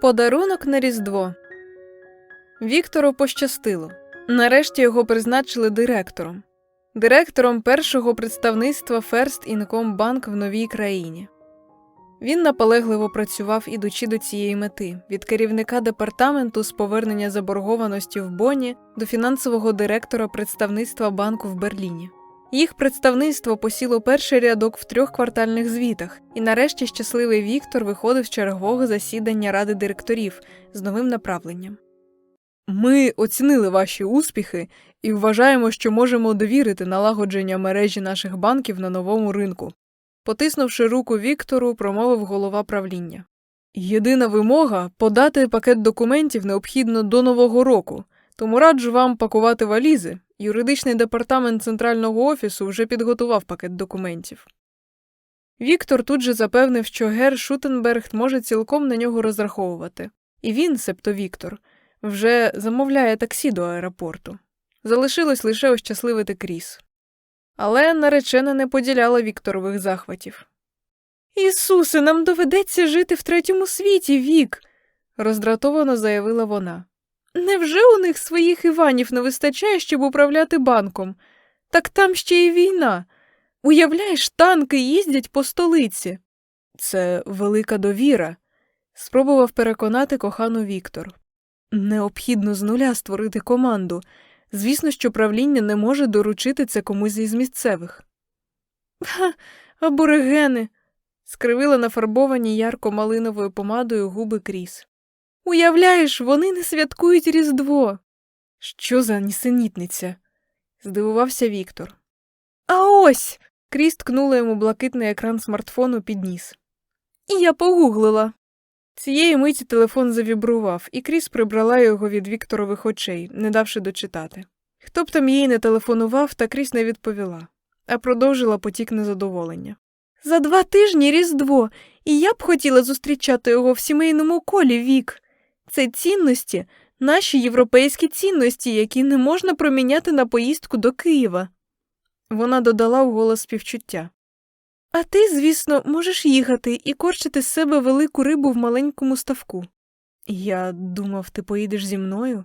Подарунок на Різдво. Віктору пощастило. Нарешті його призначили директором. Директором першого представництва First Income Bank в новій країні. Він наполегливо працював, ідучи до цієї мети від керівника департаменту з повернення заборгованості в Бонні до фінансового директора представництва банку в Берліні. Їх представництво посіло перший рядок в трьох квартальних звітах, і нарешті щасливий Віктор виходив з чергового засідання ради директорів з новим направленням. Ми оцінили ваші успіхи і вважаємо, що можемо довірити налагодження мережі наших банків на новому ринку. Потиснувши руку Віктору, промовив голова правління. Єдина вимога подати пакет документів необхідно до Нового року, тому раджу вам пакувати валізи. Юридичний департамент центрального офісу вже підготував пакет документів. Віктор тут же запевнив, що Гер Шутенберг може цілком на нього розраховувати, і він, себто Віктор, вже замовляє таксі до аеропорту. Залишилось лише ощасливити Кріс. Але наречена не поділяла Вікторових захватів. Ісусе, нам доведеться жити в третьому світі, Вік, роздратовано заявила вона. Невже у них своїх Іванів не вистачає, щоб управляти банком? Так там ще й війна. Уявляєш, танки їздять по столиці. Це велика довіра, спробував переконати кохану Віктор. Необхідно з нуля створити команду. Звісно, що правління не може доручити це комусь із місцевих. Ха, аборигени. скривила нафарбовані ярко-малиновою помадою губи Кріс. Уявляєш, вони не святкують Різдво. Що за нісенітниця? здивувався Віктор. А ось. Кріс ткнула йому блакитний екран смартфону під ніс. І я погуглила. Цієї миті телефон завібрував, і Кріс прибрала його від Вікторових очей, не давши дочитати. Хто б там їй не телефонував, та Кріс не відповіла, а продовжила потік незадоволення. За два тижні Різдво, і я б хотіла зустрічати його в сімейному колі вік. Це цінності, наші європейські цінності, які не можна проміняти на поїздку до Києва. Вона додала в голос співчуття. А ти, звісно, можеш їхати і корчити з себе велику рибу в маленькому ставку. Я думав, ти поїдеш зі мною.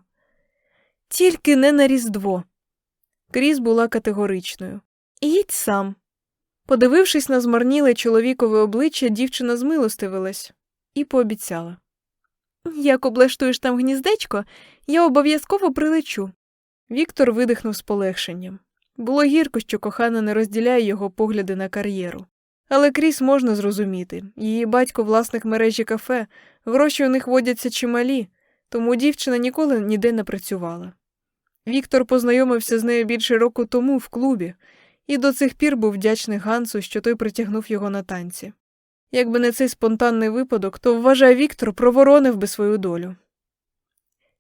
Тільки не на Різдво. Кріс була категоричною. Їдь сам. Подивившись на змарніле чоловікове обличчя, дівчина змилостивилась і пообіцяла. Як облаштуєш там гніздечко, я обов'язково прилечу. Віктор видихнув з полегшенням. Було гірко, що кохана не розділяє його погляди на кар'єру. Але Кріс можна зрозуміти її батько власник мережі кафе, гроші у них водяться чималі, тому дівчина ніколи ніде не працювала. Віктор познайомився з нею більше року тому в клубі, і до цих пір був вдячний Гансу, що той притягнув його на танці. Якби не цей спонтанний випадок, то, вважає Віктор, проворонив би свою долю.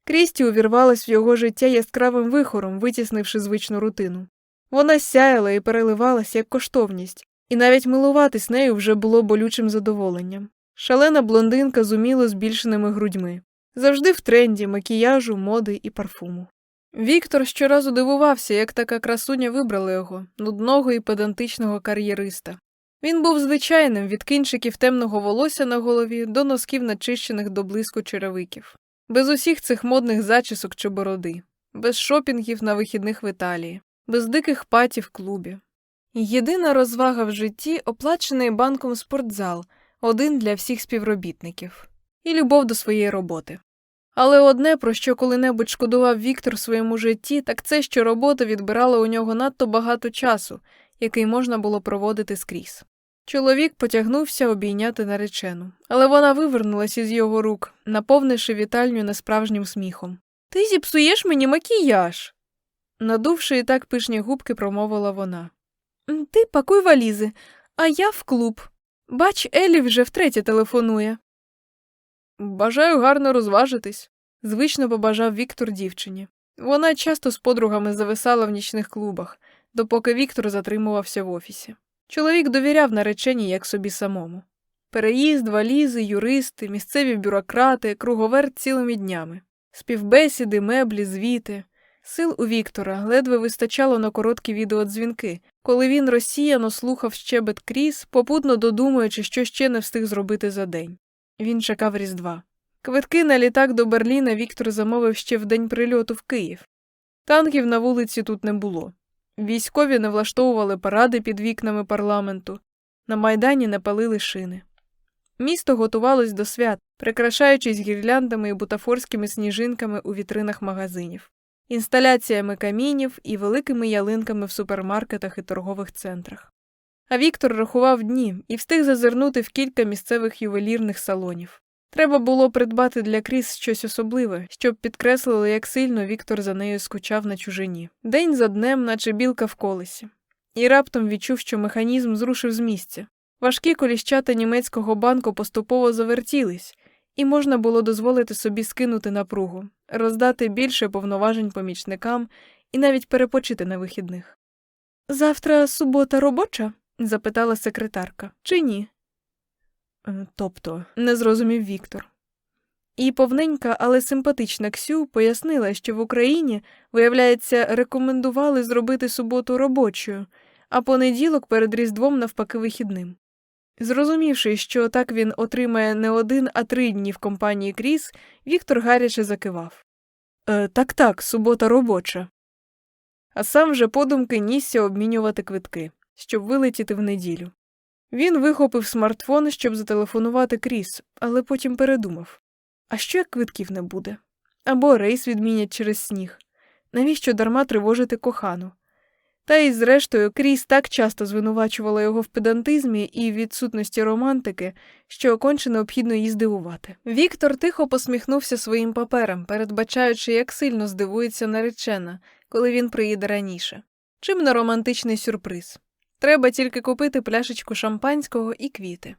Крісті увірвалась в його життя яскравим вихором, витіснивши звичну рутину. Вона сяяла і переливалась як коштовність, і навіть милуватись нею вже було болючим задоволенням. Шалена блондинка з уміло збільшеними грудьми, завжди в тренді макіяжу, моди і парфуму. Віктор щоразу дивувався, як така красуня вибрала його, нудного і педантичного кар'єриста. Він був звичайним від кінчиків темного волосся на голові до носків начищених до блиску черевиків, без усіх цих модних зачісок чи бороди, без шопінгів на вихідних в Італії, без диких патів в клубі. Єдина розвага в житті оплачений банком спортзал, один для всіх співробітників, і любов до своєї роботи. Але одне, про що коли-небудь шкодував Віктор в своєму житті, так це, що робота відбирала у нього надто багато часу, який можна було проводити скрізь. Чоловік потягнувся обійняти наречену, але вона вивернулась із його рук, наповнивши вітальню несправжнім сміхом. Ти зіпсуєш мені макіяж. Надувши і так пишні губки, промовила вона. Ти пакуй валізи, а я в клуб. Бач, Елі вже втретє телефонує. Бажаю гарно розважитись, звично побажав Віктор дівчині. Вона часто з подругами зависала в нічних клубах, допоки Віктор затримувався в офісі. Чоловік довіряв нареченій як собі самому. Переїзд, валізи, юристи, місцеві бюрократи, круговерт цілими днями, співбесіди, меблі, звіти. Сил у Віктора ледве вистачало на короткі відеодзвінки, коли він розсіяно слухав щебет кріс, попутно додумуючи, що ще не встиг зробити за день. Він чекав Різдва. Квитки на літак до Берліна Віктор замовив ще в день прильоту в Київ. Танків на вулиці тут не було. Військові не влаштовували паради під вікнами парламенту, на майдані не палили шини. Місто готувалось до свят, прикрашаючись гірляндами і бутафорськими сніжинками у вітринах магазинів, інсталяціями камінів і великими ялинками в супермаркетах і торгових центрах. А Віктор рахував дні і встиг зазирнути в кілька місцевих ювелірних салонів. Треба було придбати для Кріс щось особливе, щоб підкреслило, як сильно Віктор за нею скучав на чужині. День за днем, наче білка в колесі. І раптом відчув, що механізм зрушив з місця. Важкі коліщата німецького банку поступово завертілись, і можна було дозволити собі скинути напругу, роздати більше повноважень помічникам і навіть перепочити на вихідних. Завтра субота робоча? запитала секретарка. Чи ні? «Е, Тобто, не зрозумів Віктор. І повненька, але симпатична Ксю пояснила, що в Україні, виявляється, рекомендували зробити суботу робочою, а понеділок перед Різдвом навпаки вихідним. Зрозумівши, що так він отримає не один, а три дні в компанії Кріс, Віктор гаряче закивав. Е, так так, субота робоча. А сам вже подумки нісся обмінювати квитки, щоб вилетіти в неділю. Він вихопив смартфон, щоб зателефонувати Кріс, але потім передумав а що як квитків не буде? Або рейс відмінять через сніг. Навіщо дарма тривожити кохану? Та й, зрештою, Кріс так часто звинувачувала його в педантизмі і відсутності романтики, що конче необхідно її здивувати. Віктор тихо посміхнувся своїм паперам, передбачаючи, як сильно здивується наречена, коли він приїде раніше. Чим не романтичний сюрприз. Треба тільки купити пляшечку шампанського і квіти.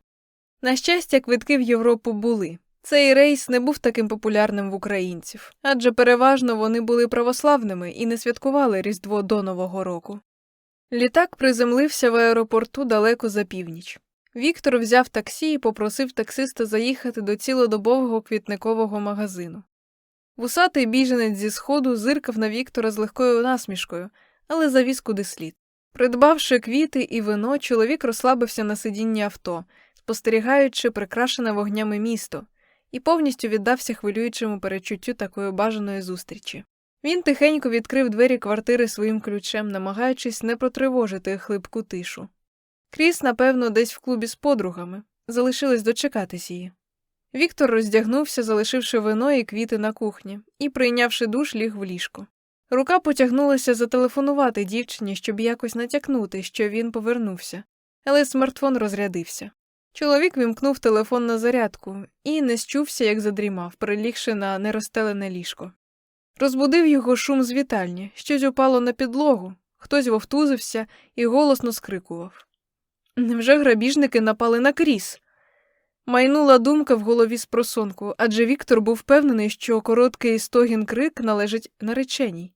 На щастя, квитки в Європу були. Цей рейс не був таким популярним в українців, адже переважно вони були православними і не святкували Різдво до Нового року. Літак приземлився в аеропорту далеко за північ. Віктор взяв таксі і попросив таксиста заїхати до цілодобового квітникового магазину. Вусатий біженець зі сходу зиркав на Віктора з легкою насмішкою, але завіз куди слід. Придбавши квіти і вино, чоловік розслабився на сидінні авто, спостерігаючи прикрашене вогнями місто, і повністю віддався хвилюючому перечуттю такої бажаної зустрічі. Він тихенько відкрив двері квартири своїм ключем, намагаючись не протривожити хлипку тишу. Кріс, напевно, десь в клубі з подругами, залишилось дочекатись її. Віктор роздягнувся, залишивши вино і квіти на кухні, і, прийнявши душ, ліг в ліжко. Рука потягнулася зателефонувати дівчині, щоб якось натякнути, що він повернувся, але смартфон розрядився. Чоловік вімкнув телефон на зарядку і не счувся, як задрімав, прилігши на нерозстелене ліжко. Розбудив його шум з вітальні, щось упало на підлогу, хтось вовтузився і голосно скрикував. Невже грабіжники напали на кріс? Майнула думка в голові з просонку, адже Віктор був впевнений, що короткий стогін крик належить нареченій.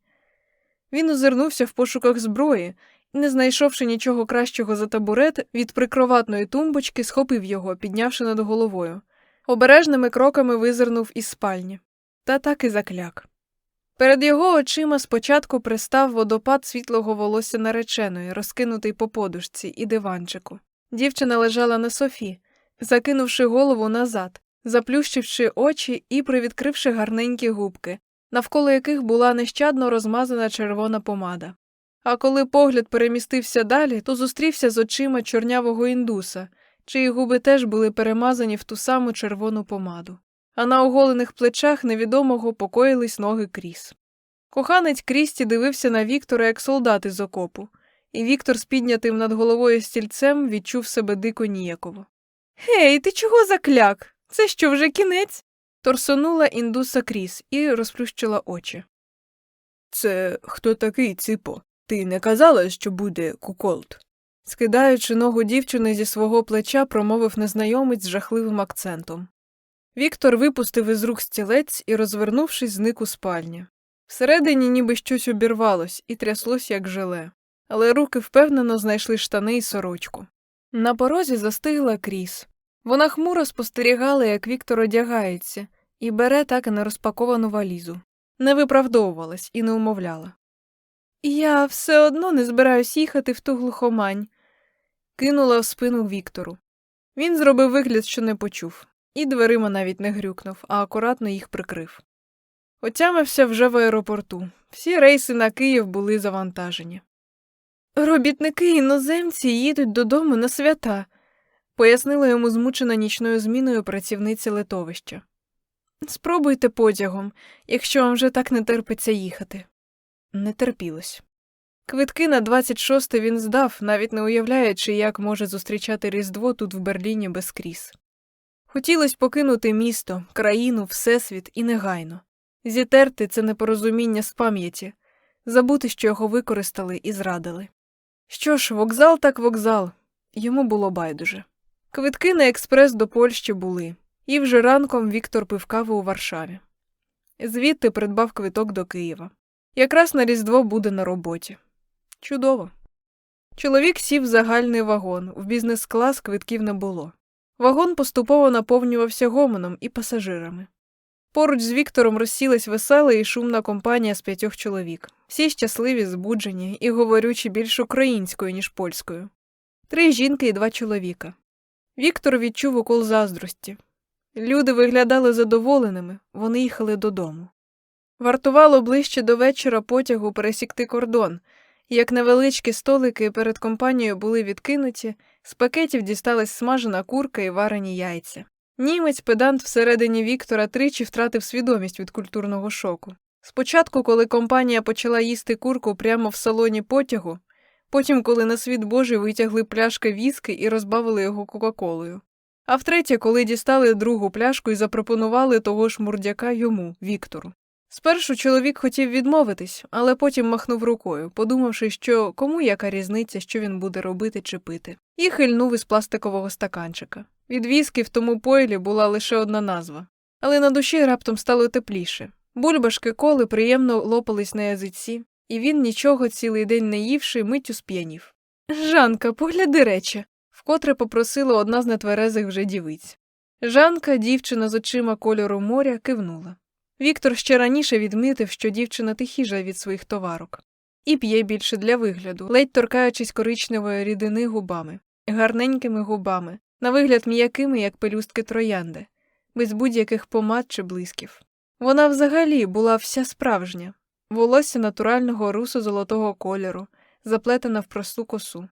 Він озирнувся в пошуках зброї і, не знайшовши нічого кращого за табурет, від прикроватної тумбочки схопив його, піднявши над головою. Обережними кроками визирнув із спальні. Та так і закляк. Перед його очима спочатку пристав водопад світлого волосся нареченої, розкинутий по подушці і диванчику. Дівчина лежала на софі, закинувши голову назад, заплющивши очі і привідкривши гарненькі губки, навколо яких була нещадно розмазана червона помада. А коли погляд перемістився далі, то зустрівся з очима чорнявого індуса, чиї губи теж були перемазані в ту саму червону помаду, а на оголених плечах невідомого покоїлись ноги кріс. Коханець Крісті дивився на Віктора як солдат із окопу, і Віктор з піднятим над головою стільцем відчув себе дико ніяково. Гей, ти чого закляк? Це що вже кінець? Торсонула індуса кріс і розплющила очі. Це хто такий, ципо? Ти не казала, що буде куколд? Скидаючи ногу дівчини зі свого плеча, промовив незнайомець з жахливим акцентом. Віктор випустив із рук стілець і, розвернувшись, зник у спальні. Всередині ніби щось обірвалось і тряслось, як желе, але руки впевнено знайшли штани і сорочку. На порозі застигла кріс. Вона хмуро спостерігала, як Віктор одягається, і бере так і нерозпаковану валізу. Не виправдовувалась і не умовляла. Я все одно не збираюсь їхати в ту глухомань, кинула в спину Віктору. Він зробив вигляд, що не почув, і дверима навіть не грюкнув, а акуратно їх прикрив. Отямився вже в аеропорту. Всі рейси на Київ були завантажені. Робітники іноземці їдуть додому на свята, пояснила йому змучена нічною зміною працівниця литовища. Спробуйте потягом, якщо вам вже так не терпиться їхати. Не терпілось. Квитки на 26 він здав, навіть не уявляючи, як може зустрічати Різдво тут в Берліні без кріс. Хотілося покинути місто, країну, всесвіт і негайно, зітерти це непорозуміння з пам'яті, забути, що його використали і зрадили. Що ж, вокзал так вокзал, йому було байдуже. Квитки на експрес до Польщі були, і вже ранком Віктор пив каву у Варшаві. Звідти придбав квиток до Києва. Якраз на Різдво буде на роботі. Чудово. Чоловік сів в загальний вагон, в бізнес-клас квитків не було. Вагон поступово наповнювався гомоном і пасажирами. Поруч з Віктором розсілась весела і шумна компанія з п'ятьох чоловік, всі щасливі, збуджені і говорючи більш українською, ніж польською. Три жінки і два чоловіка. Віктор відчув укол заздрості. Люди виглядали задоволеними, вони їхали додому. Вартувало ближче до вечора потягу пересікти кордон, як невеличкі столики перед компанією були відкинуті, з пакетів дісталась смажена курка і варені яйця. Німець педант всередині Віктора тричі втратив свідомість від культурного шоку. Спочатку, коли компанія почала їсти курку прямо в салоні потягу, потім, коли на світ Божий витягли пляшки віски і розбавили його Кока-Колою. А втретє, коли дістали другу пляшку і запропонували того ж мурдяка йому, Віктору. Спершу чоловік хотів відмовитись, але потім махнув рукою, подумавши, що кому яка різниця, що він буде робити чи пити, і хильнув із пластикового стаканчика. Від віскі в тому пойлі була лише одна назва, але на душі раптом стало тепліше. Бульбашки коли приємно лопались на язиці, і він, нічого цілий день не ївши, миттю сп'янів. Жанка, погляди речі, вкотре попросила одна з нетверезих вже дівиць. Жанка, дівчина з очима кольору моря, кивнула. Віктор ще раніше відмітив, що дівчина тихіша від своїх товарок, і п'є більше для вигляду, ледь торкаючись коричневої рідини губами, гарненькими губами, на вигляд м'якими, як пелюстки троянди, без будь-яких помад чи блисків. Вона взагалі була вся справжня, волосся натурального русо золотого кольору, заплетена в просту косу,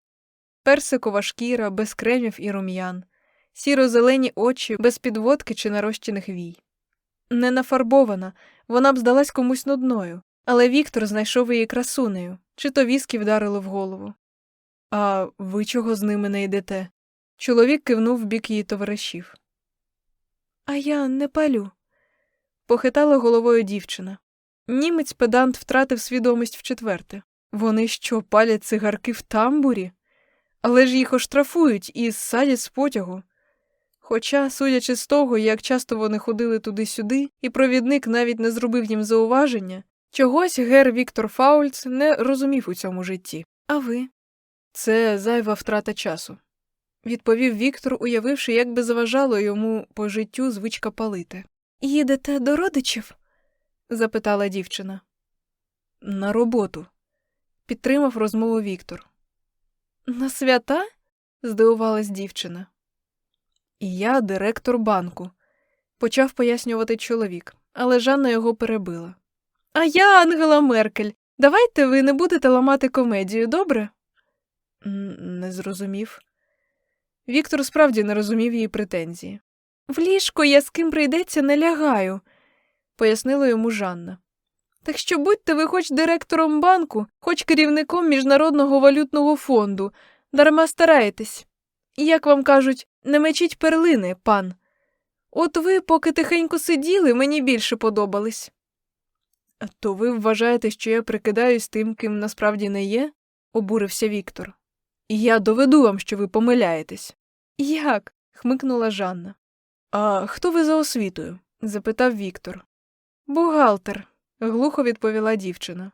персикова шкіра, без кремів і рум'ян, сіро-зелені очі, без підводки чи нарощених вій. Не нафарбована, вона б здалась комусь нудною, але Віктор знайшов її красунею, чи то віскі вдарило в голову. А ви чого з ними не йдете? Чоловік кивнув в бік її товаришів. А я не палю, похитала головою дівчина. Німець педант втратив свідомість вчетверте. Вони що, палять цигарки в тамбурі? Але ж їх оштрафують і ссадять з потягу. Хоча, судячи з того, як часто вони ходили туди-сюди, і провідник навіть не зробив їм зауваження, чогось гер Віктор Фаульц не розумів у цьому житті. А ви? Це зайва втрата часу, відповів Віктор, уявивши, як би заважало йому по життю звичка палити. Їдете до родичів? запитала дівчина. На роботу, підтримав розмову Віктор. На свята? здивувалась дівчина. І я директор банку, почав пояснювати чоловік, але Жанна його перебила. А я Ангела Меркель. Давайте ви не будете ламати комедію, добре? Не зрозумів. Віктор справді не розумів її претензії. В ліжко я з ким прийдеться не лягаю, пояснила йому Жанна. Так що будьте ви хоч директором банку, хоч керівником Міжнародного валютного фонду, дарма стараєтесь. І, як вам кажуть, не мечіть перлини, пан. От ви, поки тихенько сиділи, мені більше подобались. То ви вважаєте, що я прикидаюсь тим, ким насправді не є? обурився Віктор. Я доведу вам, що ви помиляєтесь. Як? хмикнула Жанна. А хто ви за освітою? запитав Віктор. Бухгалтер, глухо відповіла дівчина.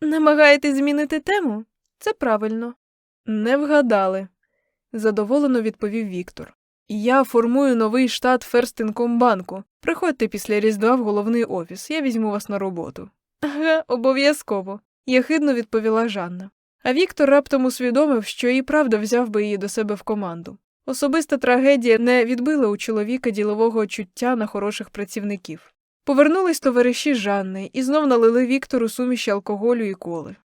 Намагаєтесь змінити тему? Це правильно. Не вгадали, задоволено відповів Віктор. Я формую новий штат Ферстинкомбанку. Приходьте після Різдва в головний офіс, я візьму вас на роботу. Ага, обов'язково, єхидно відповіла Жанна. А Віктор раптом усвідомив, що і правда взяв би її до себе в команду. Особиста трагедія не відбила у чоловіка ділового чуття на хороших працівників. Повернулись товариші Жанни і знов налили Віктору суміші алкоголю і коли.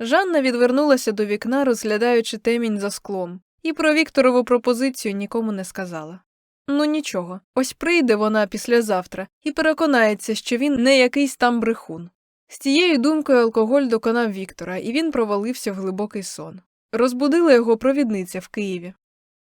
Жанна відвернулася до вікна, розглядаючи темінь за склом, і про Вікторову пропозицію нікому не сказала. Ну нічого, ось прийде вона післязавтра і переконається, що він не якийсь там брехун. З тією думкою алкоголь доконав Віктора, і він провалився в глибокий сон. Розбудила його провідниця в Києві.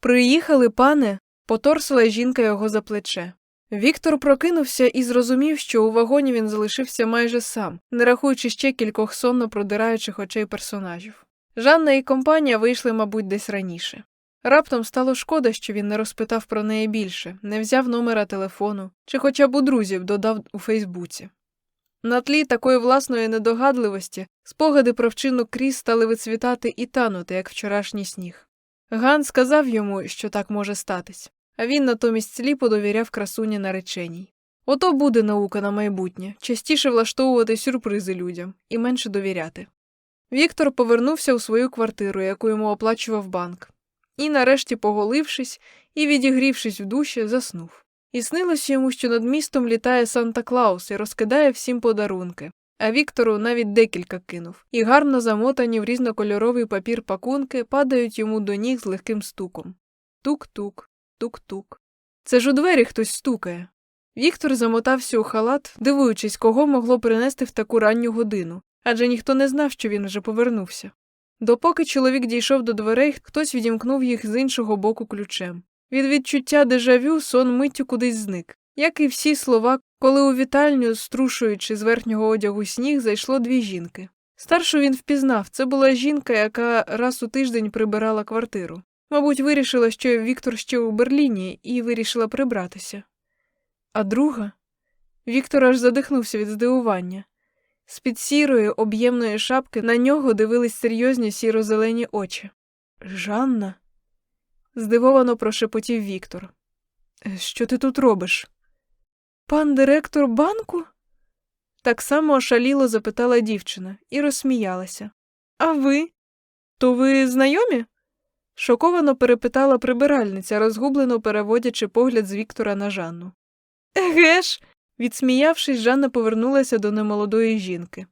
Приїхали, пане, поторсила жінка його за плече. Віктор прокинувся і зрозумів, що у вагоні він залишився майже сам, не рахуючи ще кількох сонно продираючих очей персонажів. Жанна і компанія вийшли, мабуть, десь раніше. Раптом стало шкода, що він не розпитав про неї більше, не взяв номера телефону чи хоча б у друзів додав у Фейсбуці. На тлі такої власної недогадливості спогади про вчинок Кріс стали вицвітати і танути, як вчорашній сніг. Ган сказав йому, що так може статись, він натомість сліпо довіряв красуні нареченій. Ото буде наука на майбутнє частіше влаштовувати сюрпризи людям і менше довіряти. Віктор повернувся у свою квартиру, яку йому оплачував банк, і, нарешті, поголившись і відігрівшись в душі, заснув. І снилось йому, що над містом літає Санта Клаус і розкидає всім подарунки, а Віктору навіть декілька кинув, і гарно замотані в різнокольоровий папір пакунки падають йому до ніг з легким стуком. Тук-тук, тук-тук. Це ж у двері хтось стукає. Віктор замотався у халат, дивуючись, кого могло принести в таку ранню годину, адже ніхто не знав, що він вже повернувся. Допоки чоловік дійшов до дверей, хтось відімкнув їх з іншого боку ключем. Від відчуття дежавю сон миттю кудись зник, як і всі слова, коли у вітальню, струшуючи з верхнього одягу сніг, зайшло дві жінки. Старшу він впізнав це була жінка, яка раз у тиждень прибирала квартиру. Мабуть, вирішила, що Віктор ще у Берліні, і вирішила прибратися. А друга Віктор аж задихнувся від здивування. З під сірої, об'ємної шапки на нього дивились серйозні сіро-зелені очі. Жанна? здивовано прошепотів Віктор. «Е, Що ти тут робиш? Пан директор банку? Так само ошаліло запитала дівчина і розсміялася. А ви? То ви знайомі? Шоковано перепитала прибиральниця, розгублено переводячи погляд з Віктора на Жанну. Еге ж. Відсміявшись, Жанна повернулася до немолодої жінки.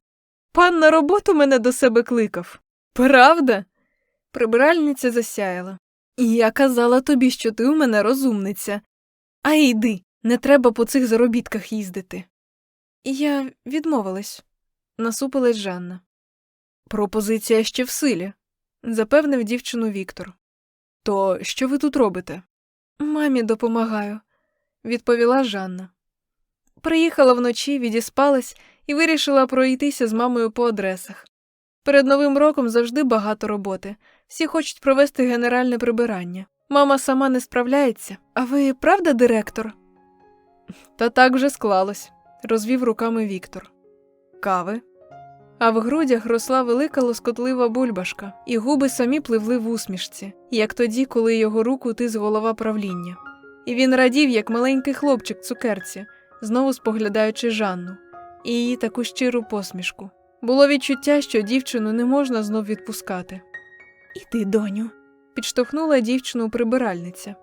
Пан на роботу мене до себе кликав. Правда? Прибиральниця засяяла. І я казала тобі, що ти у мене розумниця. А йди, не треба по цих заробітках їздити. Я відмовилась, насупилась Жанна. Пропозиція ще в силі, запевнив дівчину Віктор. То що ви тут робите? Мамі допомагаю, відповіла Жанна. Приїхала вночі, відіспалась і вирішила пройтися з мамою по адресах. Перед новим роком завжди багато роботи. Всі хочуть провести генеральне прибирання. Мама сама не справляється. А ви правда директор? Та так вже склалось, розвів руками Віктор. Кави. А в грудях росла велика лоскотлива бульбашка, і губи самі пливли в усмішці, як тоді, коли його руку тис голова правління. І він радів, як маленький хлопчик цукерці, знову споглядаючи Жанну, і її таку щиру посмішку. Було відчуття, що дівчину не можна знов відпускати. Іди, доню, підштовхнула дівчину прибиральниця.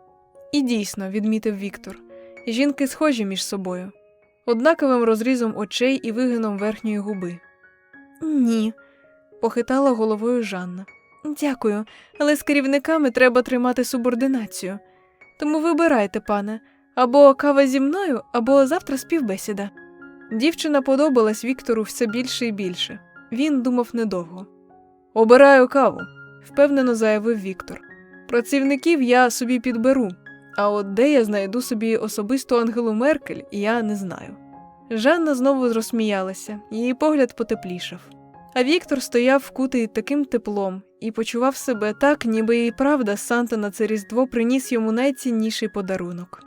І дійсно, відмітив Віктор, жінки схожі між собою, однаковим розрізом очей і вигином верхньої губи. Ні, похитала головою Жанна. Дякую, але з керівниками треба тримати субординацію. Тому вибирайте, пане, або кава зі мною, або завтра співбесіда. Дівчина подобалась Віктору все більше і більше. Він думав недовго. Обираю каву, впевнено заявив Віктор. Працівників я собі підберу, а от де я знайду собі особисту Ангелу Меркель, я не знаю. Жанна знову розсміялася, її погляд потеплішав. А Віктор стояв вкутий таким теплом і почував себе так, ніби і правда Санта на це різдво приніс йому найцінніший подарунок.